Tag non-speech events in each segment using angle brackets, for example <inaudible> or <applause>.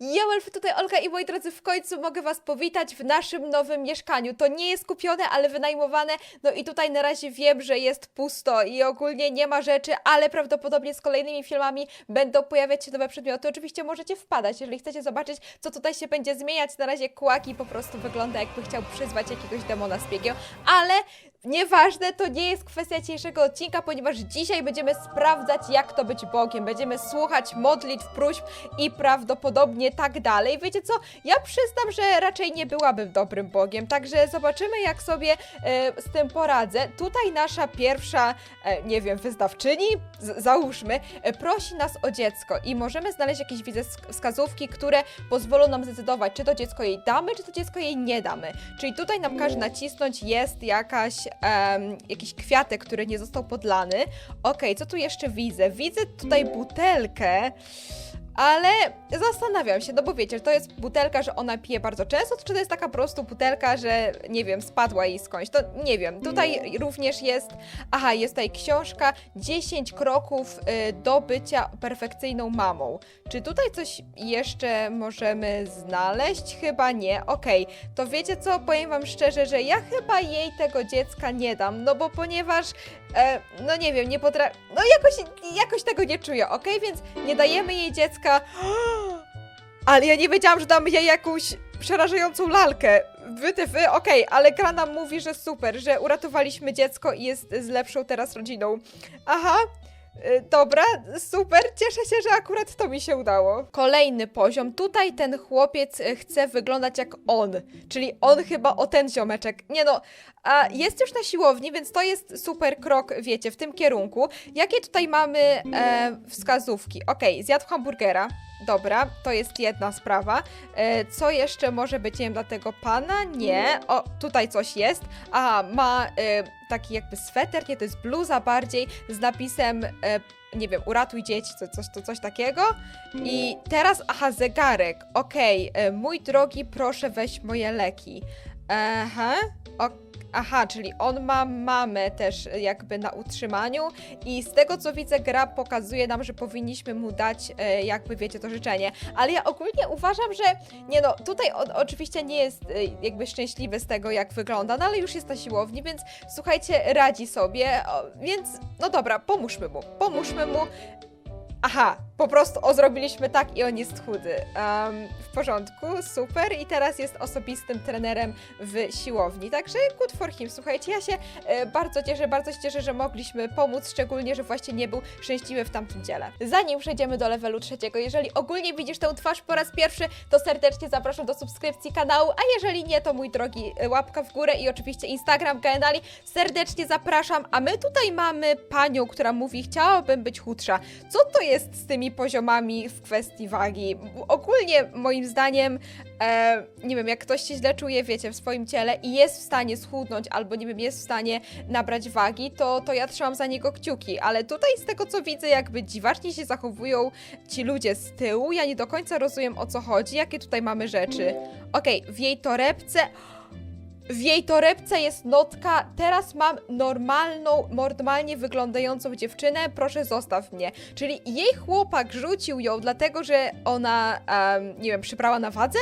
Ja, Elfy, tutaj Olga i moi drodzy, w końcu mogę Was powitać w naszym nowym mieszkaniu. To nie jest kupione, ale wynajmowane, no i tutaj na razie wiem, że jest pusto i ogólnie nie ma rzeczy, ale prawdopodobnie z kolejnymi filmami będą pojawiać się nowe przedmioty. Oczywiście możecie wpadać, jeżeli chcecie zobaczyć, co tutaj się będzie zmieniać. Na razie Kłaki po prostu wygląda, jakby chciał przyzwać jakiegoś demona z piekieł, ale Nieważne, to nie jest kwestia dzisiejszego odcinka, ponieważ dzisiaj będziemy sprawdzać, jak to być Bogiem. Będziemy słuchać modlitw, próśb i prawdopodobnie tak dalej. Wiecie co? Ja przyznam, że raczej nie byłabym dobrym Bogiem, także zobaczymy, jak sobie e, z tym poradzę. Tutaj nasza pierwsza, e, nie wiem, wyznawczyni, załóżmy, e, prosi nas o dziecko i możemy znaleźć jakieś widzę sk- wskazówki, które pozwolą nam zdecydować, czy to dziecko jej damy, czy to dziecko jej nie damy. Czyli tutaj nam każe nacisnąć, jest jakaś, em, jakiś kwiatek, który nie został podlany. Okej, co tu jeszcze widzę? Widzę tutaj butelkę. Ale zastanawiam się, no bo wiecie, to jest butelka, że ona pije bardzo często, czy to jest taka po prostu butelka, że nie wiem, spadła jej skądś, to nie wiem. Tutaj również jest, aha, jest tutaj książka 10 kroków y, do bycia perfekcyjną mamą. Czy tutaj coś jeszcze możemy znaleźć? Chyba nie. Okej, to wiecie co, powiem wam szczerze, że ja chyba jej tego dziecka nie dam, no bo ponieważ, e, no nie wiem, nie potrafię, no jakoś, jakoś tego nie czuję, okej, więc nie dajemy jej dziecka. Ale ja nie wiedziałam, że damy jej jakąś przerażającą lalkę. Wy, ty, wy, okej, ale gra nam mówi, że super, że uratowaliśmy dziecko i jest z lepszą teraz rodziną. Aha, Dobra, super, cieszę się, że akurat to mi się udało. Kolejny poziom. Tutaj ten chłopiec y, chce wyglądać jak on, czyli on chyba o ten ziomeczek. Nie no, a jest już na siłowni, więc to jest super krok, wiecie, w tym kierunku. Jakie tutaj mamy e, wskazówki? Okej, zjadł hamburgera. Dobra, to jest jedna sprawa. E, co jeszcze może być, nie wiem, dla tego pana? Nie. O, tutaj coś jest. Aha, ma e, taki jakby sweter, nie, to jest bluza bardziej, z napisem, e, nie wiem, uratuj dzieci, co, coś, to coś takiego. I teraz, aha, zegarek. Okej, e, mój drogi, proszę weź moje leki. Aha, ok- Aha, czyli on ma mamę też jakby na utrzymaniu i z tego co widzę gra pokazuje nam, że powinniśmy mu dać e, jakby wiecie to życzenie, ale ja ogólnie uważam, że nie no, tutaj on oczywiście nie jest e, jakby szczęśliwy z tego jak wygląda, no ale już jest na siłowni, więc słuchajcie, radzi sobie, więc no dobra, pomóżmy mu, pomóżmy mu. Aha, po prostu o, zrobiliśmy tak i on jest chudy. Em, w porządku, super. I teraz jest osobistym trenerem w siłowni. Także good for him. Słuchajcie, ja się e, bardzo cieszę, bardzo się cieszę, że mogliśmy pomóc, szczególnie, że właśnie nie był szczęśliwy w tamtym dziele. Zanim przejdziemy do levelu trzeciego, jeżeli ogólnie widzisz tę twarz po raz pierwszy, to serdecznie zapraszam do subskrypcji kanału, a jeżeli nie, to mój drogi e, łapka w górę i oczywiście Instagram Genali. Serdecznie zapraszam, a my tutaj mamy panią, która mówi, chciałabym być chudsza. Co to jest z tymi poziomami w kwestii wagi? Ogólnie moim zdaniem, e, nie wiem, jak ktoś się źle czuje, wiecie, w swoim ciele i jest w stanie schudnąć, albo nie wiem, jest w stanie nabrać wagi, to, to ja trzymam za niego kciuki, ale tutaj z tego co widzę, jakby dziwacznie się zachowują ci ludzie z tyłu, ja nie do końca rozumiem o co chodzi, jakie tutaj mamy rzeczy. Okej, w jej torebce... W jej torebce jest notka, teraz mam normalną, normalnie wyglądającą dziewczynę, proszę zostaw mnie. Czyli jej chłopak rzucił ją dlatego, że ona, em, nie wiem, przybrała na wadze?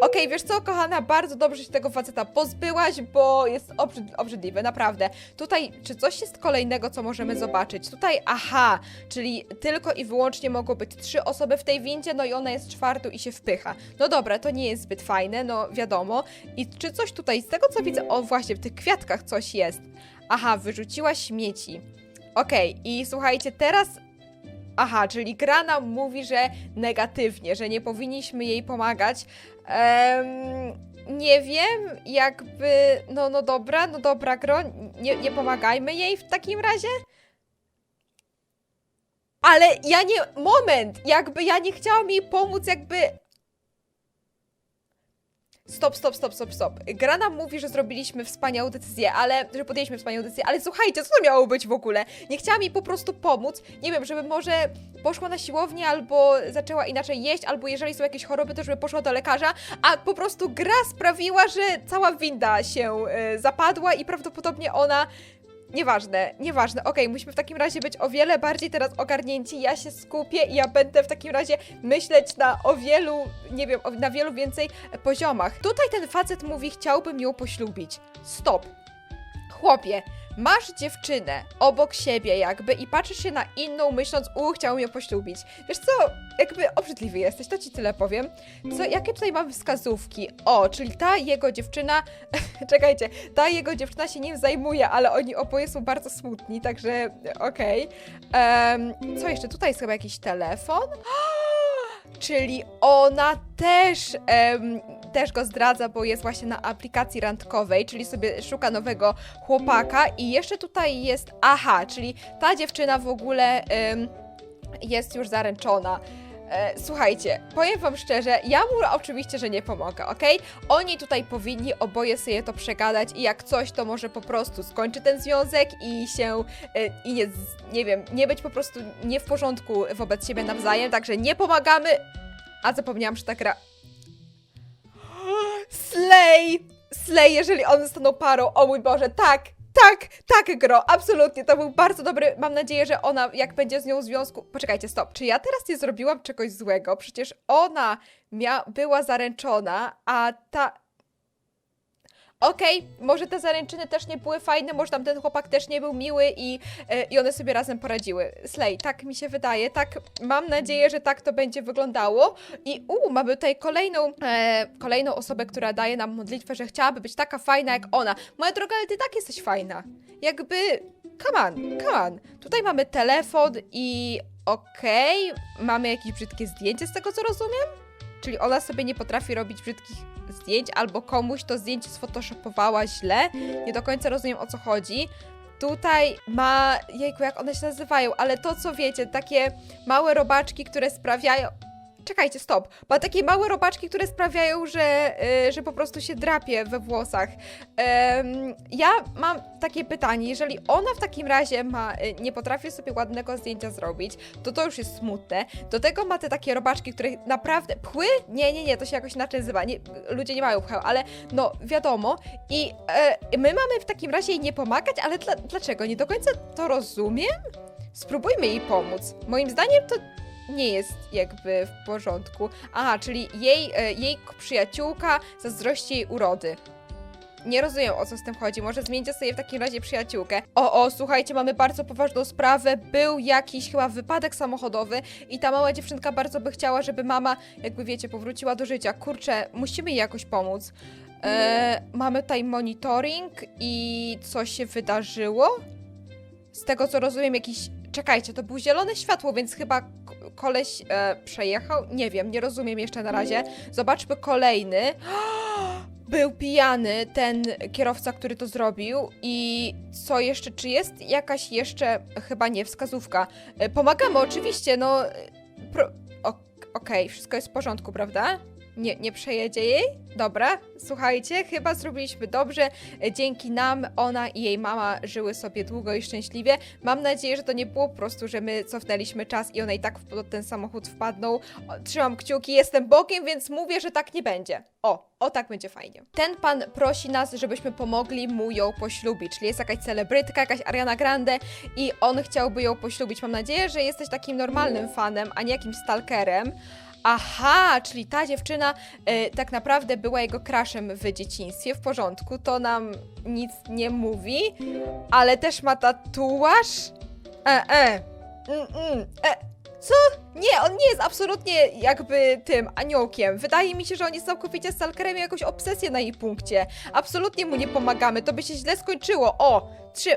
Okej, wiesz co, kochana, bardzo dobrze się tego faceta pozbyłaś, bo jest obrzyd obrzydliwy, naprawdę. Tutaj, czy coś jest kolejnego, co możemy zobaczyć? Tutaj, aha, czyli tylko i wyłącznie mogą być trzy osoby w tej windzie, no i ona jest czwartą i się wpycha. No dobra, to nie jest zbyt fajne, no wiadomo. I czy coś tutaj, z tego co widzę, o właśnie, w tych kwiatkach coś jest. Aha, wyrzuciła śmieci. Okej, i słuchajcie, teraz Aha, czyli gra nam mówi, że negatywnie, że nie powinniśmy jej pomagać. Em, nie wiem, jakby. No, no dobra, no dobra, gro. Nie, nie pomagajmy jej w takim razie. Ale ja nie. Moment! Jakby ja nie chciałam jej pomóc, jakby. Stop, stop, stop, stop, stop. Gra nam mówi, że zrobiliśmy wspaniałą decyzję, ale. że podjęliśmy wspaniałą decyzję, ale słuchajcie, co to miało być w ogóle? Nie chciałam jej po prostu pomóc. Nie wiem, żeby może poszła na siłownię, albo zaczęła inaczej jeść, albo jeżeli są jakieś choroby, to żeby poszła do lekarza, a po prostu gra sprawiła, że cała winda się y, zapadła i prawdopodobnie ona Nieważne, nieważne. Okej, musimy w takim razie być o wiele bardziej teraz ogarnięci. Ja się skupię i ja będę w takim razie myśleć na o wielu, nie wiem, na wielu więcej poziomach. Tutaj ten facet mówi, chciałbym ją poślubić. Stop. Chłopie, masz dziewczynę obok siebie jakby i patrzysz się na inną myśląc, u, chciałbym ją poślubić. Wiesz co, jakby obrzydliwy jesteś, to ci tyle powiem. Co, jakie tutaj mamy wskazówki? O, czyli ta jego dziewczyna, <laughs> czekajcie, ta jego dziewczyna się nim zajmuje, ale oni oboje są bardzo smutni, także okej. Em, co jeszcze? Tutaj jest chyba jakiś telefon. <gasps> Czyli ona też, też go zdradza, bo jest właśnie na aplikacji randkowej, czyli sobie szuka nowego chłopaka i jeszcze tutaj jest, aha, czyli ta dziewczyna w ogóle em, jest już zaręczona. E, słuchajcie, powiem wam szczerze, ja mu oczywiście, że nie pomogę, ok? Oni tutaj powinni oboje sobie to przegadać i jak coś, to może po prostu skończy ten związek i się, e, i nie, nie wiem, nie być po prostu nie w porządku wobec siebie nawzajem, także nie pomagamy. A zapomniałam, że ta gra... Slay! Slay, jeżeli one zostaną parą, o mój Boże, tak! Tak, tak, Gro, absolutnie, to był bardzo dobry, mam nadzieję, że ona, jak będzie z nią w związku... Poczekajcie, stop, czy ja teraz nie zrobiłam czegoś złego? Przecież ona mia... była zaręczona, a ta... Okej, może te zaręczyny też nie były fajne, może tam ten chłopak też nie był miły i, e, i one sobie razem poradziły. Slay, tak mi się wydaje, tak mam nadzieję, że tak to będzie wyglądało. I u, mamy tutaj kolejną, e, kolejną osobę, która daje nam modlitwę, że chciałaby być taka fajna jak ona. Moja droga, ale ty tak jesteś fajna. Jakby, come on, come on. Tutaj mamy telefon i okej, mamy jakieś brzydkie zdjęcie z tego co rozumiem? Czyli ona sobie nie potrafi robić brzydkich zdjęć, albo komuś to zdjęcie sfotoshopowała źle. Nie do końca rozumiem o co chodzi. Tutaj ma, jejku, jak one się nazywają, ale to co wiecie, takie małe robaczki, które sprawiają. Czekajcie, stop. Ma takie małe robaczki, które sprawiają, że, y, że po prostu się drapie we włosach. Em, ja mam takie pytanie, jeżeli ona w takim razie ma, y, nie potrafi sobie ładnego zdjęcia zrobić, to to już jest smutne. Do tego ma te takie robaczki, które naprawdę... Pchły? Nie, nie, nie, to się jakoś inaczej nazywa. Nie, ludzie nie mają pcheł, ale no wiadomo. I e, my mamy w takim razie jej nie pomagać, ale dla, dlaczego? Nie do końca to rozumiem? Spróbujmy jej pomóc. Moim zdaniem to nie jest jakby w porządku. Aha, czyli jej, e, jej przyjaciółka zazdrości jej urody. Nie rozumiem o co z tym chodzi. Może zmieńcie sobie w takim razie przyjaciółkę. O, o, słuchajcie, mamy bardzo poważną sprawę. Był jakiś chyba wypadek samochodowy i ta mała dziewczynka bardzo by chciała, żeby mama, jakby wiecie, powróciła do życia. Kurczę, musimy jej jakoś pomóc. E, mamy tutaj monitoring i co się wydarzyło? Z tego co rozumiem, jakiś. Czekajcie, to było zielone światło, więc chyba koleś e, przejechał. Nie wiem, nie rozumiem jeszcze na razie. Zobaczmy kolejny. <gasps> Był pijany ten kierowca, który to zrobił. I co jeszcze? Czy jest jakaś jeszcze. Chyba nie, wskazówka. E, pomagamy, oczywiście, no. e, Pro... Okej, wszystko jest w porządku, prawda? Nie, nie przejedzie jej? Dobra, słuchajcie, chyba zrobiliśmy dobrze. E, Dzięki nam ona i jej mama żyły sobie długo i szczęśliwie. Mam nadzieję, że to nie było po prostu, że my cofnęliśmy czas i one i tak pod ten samochód wpadną. Trzymam kciuki, jestem bokiem, więc mówię, że tak nie będzie. O, o tak będzie fajnie. Ten pan prosi nas, żebyśmy pomogli mu ją poślubić, czyli jest jakaś celebrytka, jakaś Ariana Grande i on chciałby ją poślubić. Mam nadzieję, że jesteś takim normalnym fanem, a nie jakimś stalkerem. Aha, czyli ta dziewczyna e, tak naprawdę była jego crushem w dzieciństwie, w porządku, to nam nic nie mówi, ale też ma tatuaż? E, e, mm, mm, e, co? Nie, on nie jest absolutnie jakby tym aniołkiem. Wydaje mi się, że on jest całkowicie stalkerem i jakąś obsesję na jej punkcie. Absolutnie mu nie pomagamy, to by się źle skończyło. O, trzy...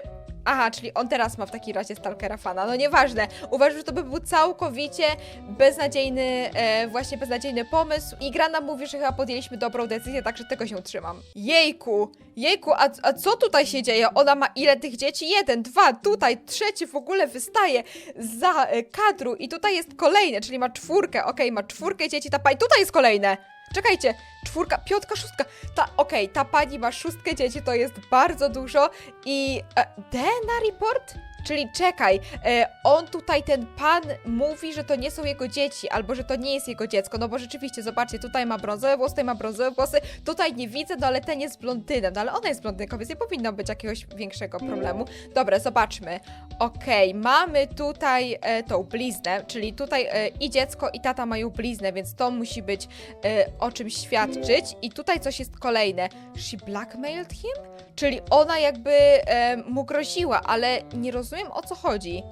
Aha, czyli on teraz ma w takim razie stalkera fana. No nieważne. Uważam, że to by był całkowicie beznadziejny, e, właśnie beznadziejny pomysł. I gra nam mówi, że chyba podjęliśmy dobrą decyzję, także tego się trzymam. Jejku, jejku, a, a co tutaj się dzieje? Ona ma ile tych dzieci? Jeden, dwa, tutaj, trzeci w ogóle wystaje za e, kadru i tutaj jest kolejne, czyli ma czwórkę. Okej, ma czwórkę dzieci, ta pani, tutaj jest kolejne. Czekajcie, czwórka, piątka, szóstka. Ta, okej, ta pani ma szóstkę dzieci, to jest bardzo dużo. I e, D na report? Czyli czekaj, e, on tutaj, ten pan mówi, że to nie są jego dzieci, albo że to nie jest jego dziecko, no bo rzeczywiście, zobaczcie, tutaj ma brązowe włosy, tutaj ma brązowe włosy, tutaj nie widzę, no ale ten jest blondynem, no ale ona jest blondynką, więc nie powinno być jakiegoś większego problemu. Dobra, zobaczmy. Okej, mamy tutaj e, tą bliznę, czyli tutaj e, i dziecko, i tata mają bliznę, więc to musi być e, o czymś świadczyć. I tutaj coś jest kolejne. She blackmailed him? Czyli ona jakby e, mu groziła, ale nie rozumiem o co chodzi.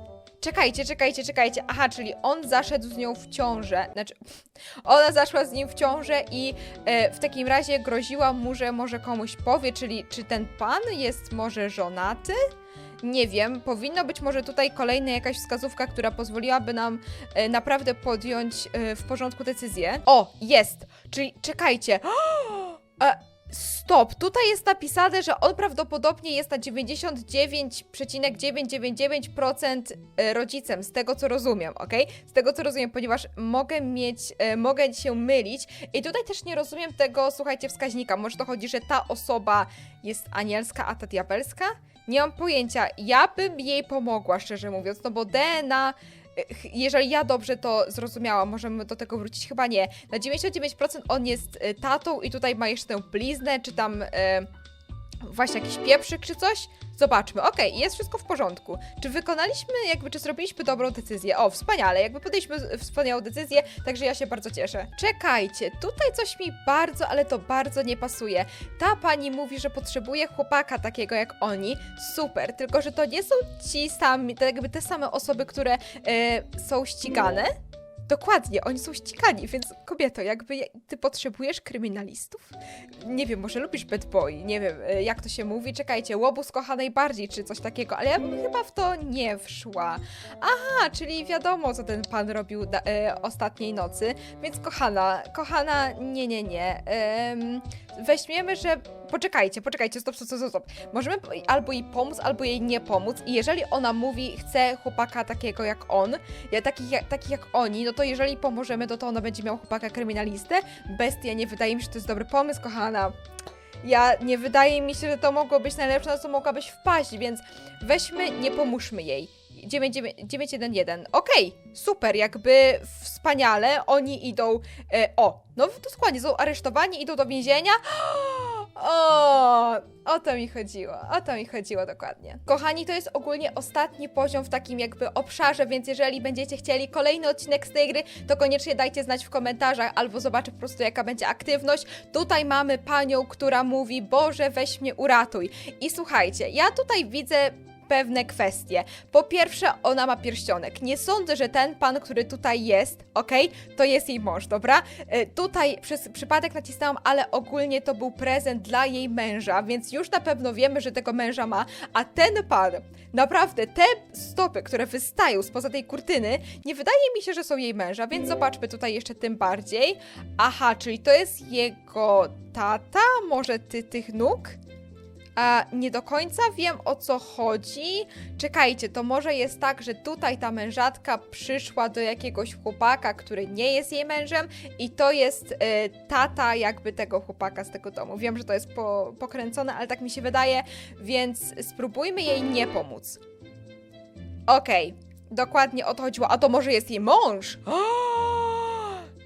Czekajcie, czekajcie, czekajcie. Aha, czyli on zaszedł z nią w ciążę. Znaczy, <laughs> ona zaszła z nim w ciążę i e, w takim razie groziła mu, że może komuś powie, czyli czy ten pan jest może żonaty? Nie wiem, powinno być może tutaj kolejna jakaś wskazówka, która pozwoliłaby nam e, naprawdę podjąć e, w porządku decyzję. O, jest! Czyli czekajcie. <gasps> E, stop, tutaj jest napisane, że on prawdopodobnie jest na 99,999% e, rodzicem, z tego co rozumiem, ok? Z tego co rozumiem, ponieważ mogę mieć, e, mogę się mylić i tutaj też nie rozumiem tego, słuchajcie, wskaźnika. Może to chodzi, że ta osoba jest anielska, a ta diabelska? Nie mam pojęcia. Ja bym jej pomogła, szczerze mówiąc, no bo DNA jeżeli ja dobrze to zrozumiałam, możemy do tego wrócić, chyba nie. Na 99% on jest e, tatą i tutaj ma jeszcze tę bliznę, czy tam e, właśnie jakiś pieprzyk, czy coś. Zobaczmy, okej, jest wszystko w porządku. Czy wykonaliśmy, jakby, czy zrobiliśmy dobrą decyzję? O, wspaniale, jakby podjęliśmy wspaniałą decyzję, także ja się bardzo cieszę. Czekajcie, tutaj coś mi bardzo, ale to bardzo nie pasuje. Ta pani mówi, że potrzebuje chłopaka takiego jak oni. Super, tylko że to nie są ci sami, to jakby te same osoby, które e, są ścigane. Dokładnie, oni są ścigani, więc kobieto, jakby ty potrzebujesz kryminalistów? Nie wiem, może lubisz bad boy, nie wiem, e, jak to się mówi. Czekajcie, łobuz kocha najbardziej, czy coś takiego, ale ja bym chyba w to nie wszła. Aha, czyli wiadomo, co ten pan robił da, e, ostatniej nocy, więc kochana, kochana, nie, nie, nie. Em, weźmiemy, że. Poczekajcie, poczekajcie, stop, stop, stop, stop. Możemy albo jej pomóc, albo jej nie pomóc. I jeżeli ona mówi, chce chłopaka takiego jak on, ja, takich, jak, takich jak oni, no to jeżeli pomożemy, to to ona będzie miała chłopaka kryminalistę. Bestia, nie wydaje mi się, że to jest dobry pomysł, kochana. Ja nie wydaje mi się, że to mogło być najlepsze, na co mogłabyś wpaść, więc weźmy, nie pomóżmy jej. 911. Okej, super, jakby wspaniale. Oni idą. E, o, no to dokładnie, są aresztowani, idą do więzienia. <gasps> O, o to mi chodziło, o to mi chodziło dokładnie. Kochani, to jest ogólnie ostatni poziom w takim jakby obszarze, więc jeżeli będziecie chcieli kolejny odcinek z tej gry, to koniecznie dajcie znać w komentarzach albo zobaczę po prostu jaka będzie aktywność. Tutaj mamy panią, która mówi, Boże weź mnie uratuj. I słuchajcie, ja tutaj widzę pewne kwestie. Po pierwsze, ona ma pierścionek. Nie sądzę, że ten pan, który tutaj jest, okej, to jest jej mąż, dobra? E, tutaj przez przypadek nacisnęłam, ale ogólnie to był prezent dla jej męża, więc już na pewno wiemy, że tego męża ma, a ten pan, naprawdę, te stopy, które wystają spoza tej kurtyny, nie wydaje mi się, że są jej męża, więc zobaczmy tutaj jeszcze tym bardziej. Aha, czyli to jest jego tata? Może ty tych nóg? A nie do końca wiem o co chodzi. Czekajcie, to może jest tak, że tutaj ta mężatka przyszła do jakiegoś chłopaka, który nie jest jej mężem, i to jest e, tata jakby tego chłopaka z tego domu. Wiem, że to jest po, pokręcone, ale tak mi się wydaje, więc spróbujmy jej nie pomóc. Okej, dokładnie o to chodziło. A to może jest jej mąż? <gasps>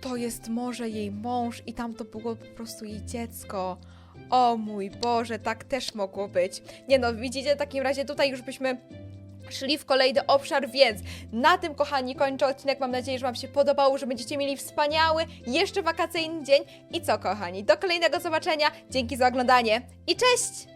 To jest może jej mąż i tam to było po prostu jej dziecko. O mój Boże, tak też mogło być. Nie no, widzicie, w takim razie tutaj już byśmy szli w kolejny obszar, więc na tym, kochani, kończę odcinek. Mam nadzieję, że Wam się podobało, że będziecie mieli wspaniały, jeszcze wakacyjny dzień. I co, kochani, do kolejnego zobaczenia. Dzięki za oglądanie i cześć!